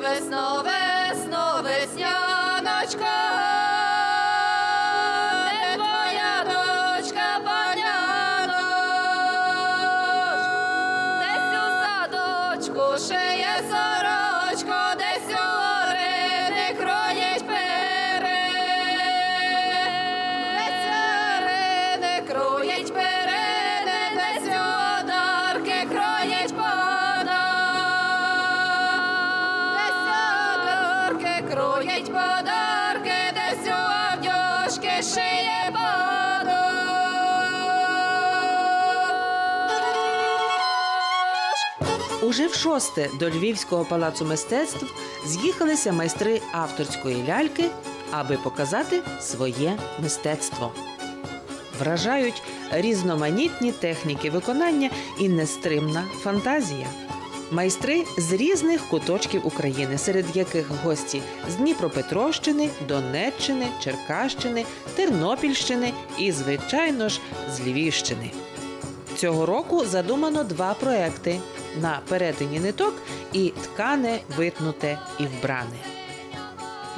весно, весно, весняночка. Ще є дочка, Уже в шосте до Львівського палацу мистецтв з'їхалися майстри авторської ляльки, аби показати своє мистецтво. Вражають різноманітні техніки виконання і нестримна фантазія. Майстри з різних куточків України, серед яких гості з Дніпропетровщини, Донеччини, Черкащини, Тернопільщини і, звичайно ж, з Львівщини. Цього року задумано два проекти на перетині ниток і ткане, витнуте і вбране.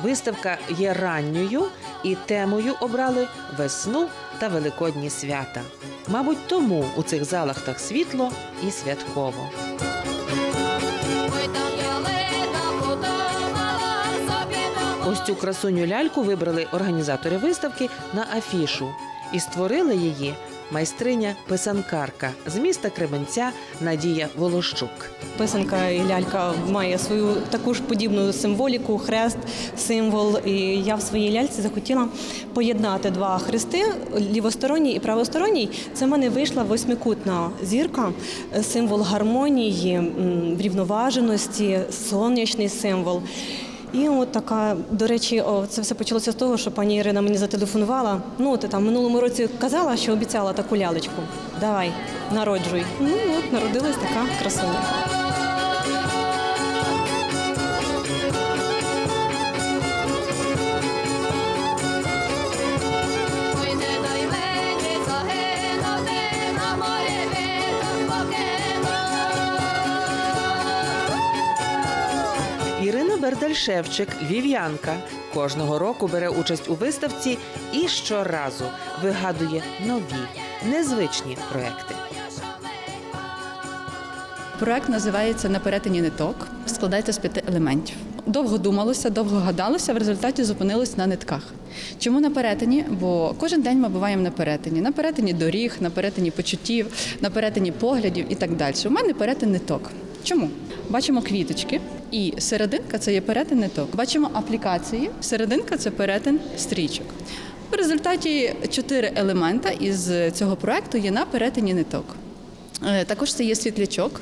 Виставка є ранньою і темою обрали весну та великодні свята. Мабуть, тому у цих залах так світло і святково. Ось цю красуню ляльку вибрали організатори виставки на афішу і створили її майстриня писанкарка з міста Кременця Надія Волощук. Писанка і лялька має свою таку ж подібну символіку, хрест, символ. І я в своїй ляльці захотіла поєднати два хрести лівосторонній і правосторонній. Це в мене вийшла восьмикутна зірка, символ гармонії, м, врівноваженості, сонячний символ. І от така, до речі, це все почалося з того, що пані Ірина мені зателефонувала. Ну, ти там минулому році казала, що обіцяла таку лялечку. Давай, народжуй. Ну от народилась така красуня. Бердаль-Шевчик, львів'янка, кожного року бере участь у виставці і щоразу вигадує нові, незвичні проекти. Проект називається На перетині ниток. Складається з п'яти елементів. Довго думалося, довго гадалося, в результаті зупинилось на нитках. Чому на перетині? Бо кожен день ми буваємо на перетині. На перетині доріг, на перетині почуттів, на перетині поглядів і так далі. У мене перетин ниток. Чому? Бачимо квіточки, і серединка це є перетин ниток. Бачимо аплікації, серединка це перетин стрічок. В результаті чотири елемента із цього проекту є на перетині ниток. Е, Також це є світлячок.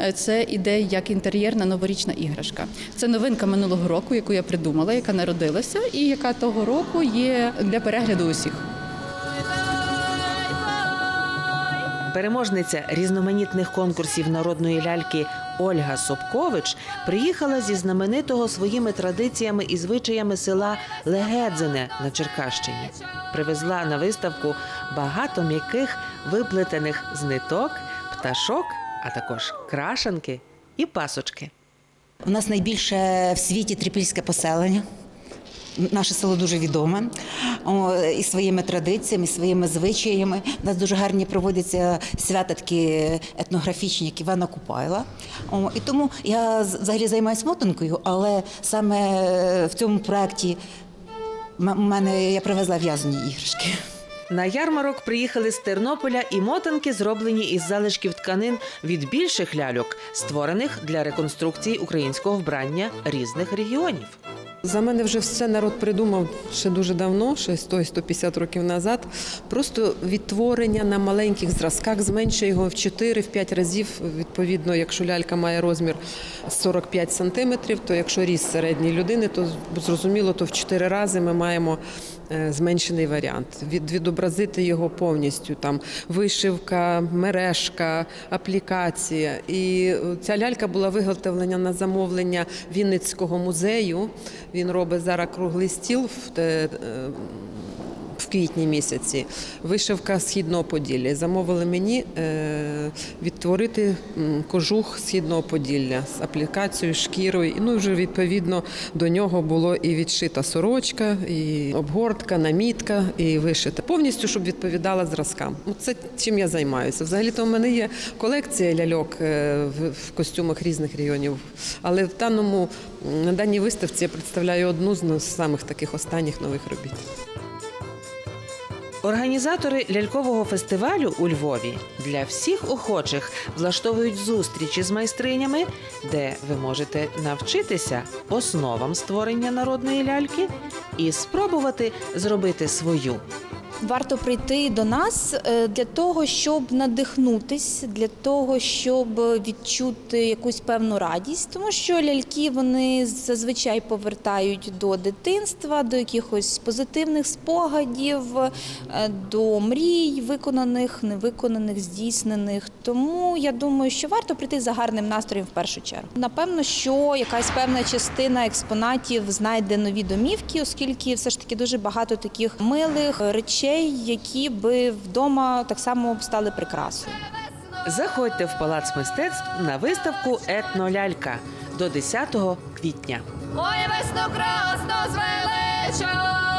Е, Це іде як інтер'єрна новорічна іграшка. Це новинка минулого року, яку я придумала, яка народилася, і яка того року є для перегляду усіх. Переможниця різноманітних конкурсів народної ляльки Ольга Собкович приїхала зі знаменитого своїми традиціями і звичаями села Легедзине на Черкащині. Привезла на виставку багато м'яких виплетених з ниток, пташок, а також крашанки і пасочки. У нас найбільше в світі трипільське поселення. Наше село дуже відоме і своїми традиціями, і своїми звичаями. У нас дуже гарні проводяться свята такі етнографічні, як Івана Купайла. І тому я взагалі займаюся мотанкою, але саме в цьому проєкті мене я привезла в'язані іграшки. На ярмарок приїхали з Тернополя і мотанки, зроблені із залишків тканин від більших ляльок, створених для реконструкції українського вбрання різних регіонів. За мене вже все народ придумав ще дуже давно, ще 100-150 років назад. Просто відтворення на маленьких зразках зменшує його в 4-5 разів. Відповідно, якщо лялька має розмір 45 сантиметрів, то якщо ріст середньої людини, то зрозуміло, то в 4 рази ми маємо зменшений варіант. Від, відобразити його повністю. Там вишивка, мережка, аплікація. І е, ця лялька була виготовлена на замовлення Вінницького музею. Він робить зараз круглий стіл в, е, квітні місяці вишивка східного Поділля. Замовили мені е, відтворити кожух східного Поділля з аплікацією, шкірою. Ну вже відповідно до нього було і відшита сорочка, і обгортка, намітка, і вишита. Повністю, щоб відповідала зразкам. Ну, Це чим я займаюся. Взагалі-то в мене є колекція ляльок е, в, костюмах різних районів. Але в даному на даній виставці я представляю одну з самих таких останніх нових робіт. Організатори лялькового фестивалю у Львові для всіх охочих влаштовують зустрічі з майстринями, де ви можете навчитися основам створення народної ляльки і спробувати зробити свою. Варто прийти до нас е, для того, щоб надихнутись, для того, щоб відчути якусь певну радість, тому що ляльки вони зазвичай повертають до дитинства, до якихось позитивних спогадів, е, до мрій, виконаних, невиконаних, здійснених. Тому я думаю, що варто прийти за гарним настроєм в першу чергу. Напевно, що якась певна частина експонатів знайде нові домівки, оскільки все ж таки дуже багато таких милих речей, які би вдома так само стали прикрасою. Заходьте в палац мистецтв на виставку Етнолялька до 10 квітня. Ой, весно красно звелича,